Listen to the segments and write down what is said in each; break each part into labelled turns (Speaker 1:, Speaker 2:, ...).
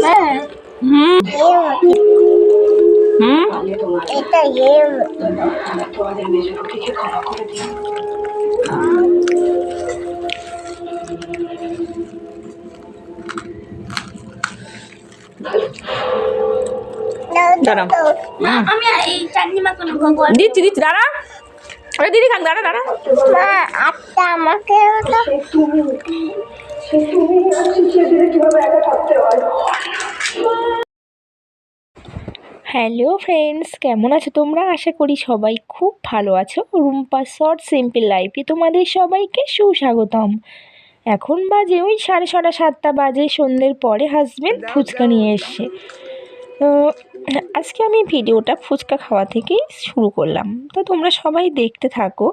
Speaker 1: হ্যাঁ
Speaker 2: হুম হুম
Speaker 1: এটা গেম
Speaker 2: দাঁড়াও।
Speaker 3: না আমি এই চাটনি মাখানো খাব আর
Speaker 2: দিচ্ছি দিচ্ছি দাঁড়া আরে দিদি খান দাঁড়া দাঁড়া
Speaker 1: মা আটটা আমাকে ওটা
Speaker 4: হ্যালো ফ্রেন্ডস, কেমন আছো তোমরা? আশা করি সবাই খুব ভালো আছো। রুম্পা শর্ট সিম্পল লাইফে তোমাদের সবাইকে সুস্বাগতম। এখন বাজে ওই সাড়ে ছটা সাতটা বাজে, সন্ধ্যের পরে হাজবেন্ড ফুচকা নিয়ে এসছে। আজকে আমি ভিডিওটা ফুচকা খাওয়া থেকেই শুরু করলাম। তো তোমরা সবাই দেখতে থাকো।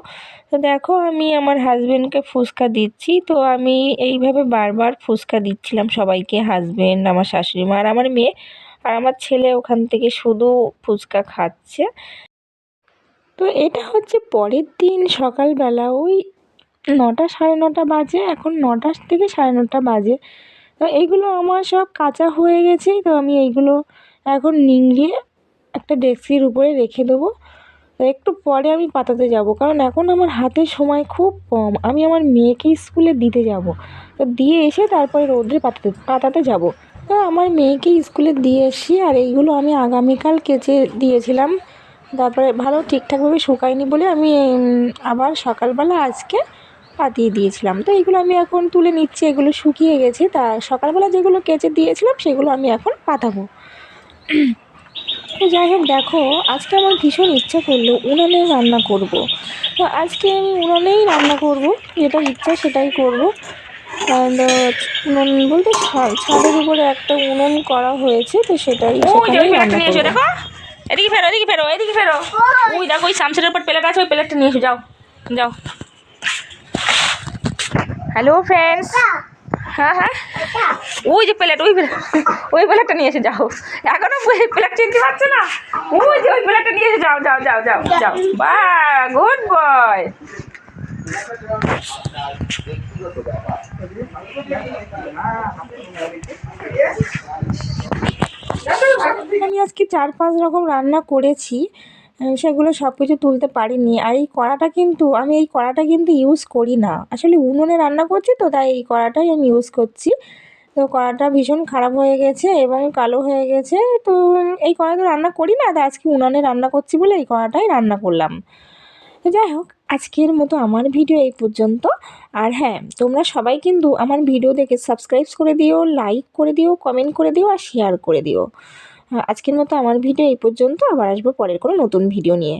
Speaker 4: তো দেখো, আমি আমার হাজব্যান্ডকে ফুচকা দিচ্ছি। তো আমি এইভাবে বারবার ফুচকা দিচ্ছিলাম সবাইকে হাজব্যান্ড আমার শাশুড়ি মা আর আমার মেয়ে। আর আমার ছেলে ওখান থেকে শুধু ফুচকা খাচ্ছে। তো এটা হচ্ছে পরের দিন সকালবেলা, ওই নটা সাড়ে নটা বাজে। এখন নটা থেকে সাড়ে নটা বাজে। তো এইগুলো আমার সব কাঁচা হয়ে গেছে। তো আমি এইগুলো এখন নিংড়িয়ে একটা ডেস্কির উপরে রেখে দেবো। একটু পরে আমি পাতাতে যাব, কারণ এখন আমার হাতে সময় খুব কম। আমি আমার মেয়েকে স্কুলে দিতে যাব। তো দিয়ে এসে তারপরে রোদ্রে পাতাতে পাতাতে যাব। তো আমার মেয়েকে স্কুলে দিয়ে এসি, আর এইগুলো আমি আগামীকাল কেচে দিয়েছিলাম। তারপরে ভালো ঠিকঠাকভাবে শুকায়নি বলে আমি আবার সকালবেলা আজকে পাতিয়ে দিয়েছিলাম। তো এইগুলো আমি এখন তুলে নিচ্ছি। এগুলো শুকিয়ে গেছে। তা সকালবেলা যেগুলো কেচে দিয়েছিলাম, সেগুলো আমি এখন পাতাবো। যাই হোক দেখো আজকে আমার ভীষণ ইচ্ছা করল উনানে রান্না করব। তো আজকে আমি উনানেই রান্না করব যেটা ইচ্ছা সেটাই করব। উনুন বলতে ছাদের উপরে একটা উনুন করা হয়েছে তো সেটাই
Speaker 2: এদিকে ফেরো এদিকে ফেরো এদিকে ফেরো। ওই দেখো ওই সামসেটের উপর প্লেট আছে ওই প্লেটটা নিয়ে এসো যাও যাও। হ্যালো ফ্রেন্ডস হ্যাঁ হ্যাঁ। ওই যে প্লেট, ওই ওই প্লেটটা নিয়ে এসে যাও। এখনও প্লেট চিনতে পারছ না? ওই যে ওই প্লেটটা নিয়ে এসে যাও যাও যাও যাও যাও। বা, গুড বয়।
Speaker 4: আমি আজকে চার পাঁচ রকম রান্না করেছি। সেগুলো সব কিছু তুলতে পারিনি। আর এই কড়াটা কিন্তু, আমি এই কড়াটা কিন্তু ইউজ করি না। আসলে উনুনে রান্না করছি তো, তাই এই কড়াটাই আমি ইউজ করছি। তো কড়াটা ভীষণ খারাপ হয়ে গেছে এবং কালো হয়ে গেছে। তো এই কড়াতে রান্না করি না তাই আজকে উনানে রান্না করছি বলে এই কড়াটাই রান্না করলাম। তো যাই হোক, আজকের মতো আমার ভিডিও এই পর্যন্ত। আর হ্যাঁ তোমরা সবাই কিন্তু আমার ভিডিও দেখে সাবস্ক্রাইব করে দিও লাইক করে দিও কমেন্ট করে দিও, আর শেয়ার করে দিও। আজকের মতো আমার ভিডিও এই পর্যন্ত। আবার আসব পরের কোনো নতুন ভিডিও নিয়ে।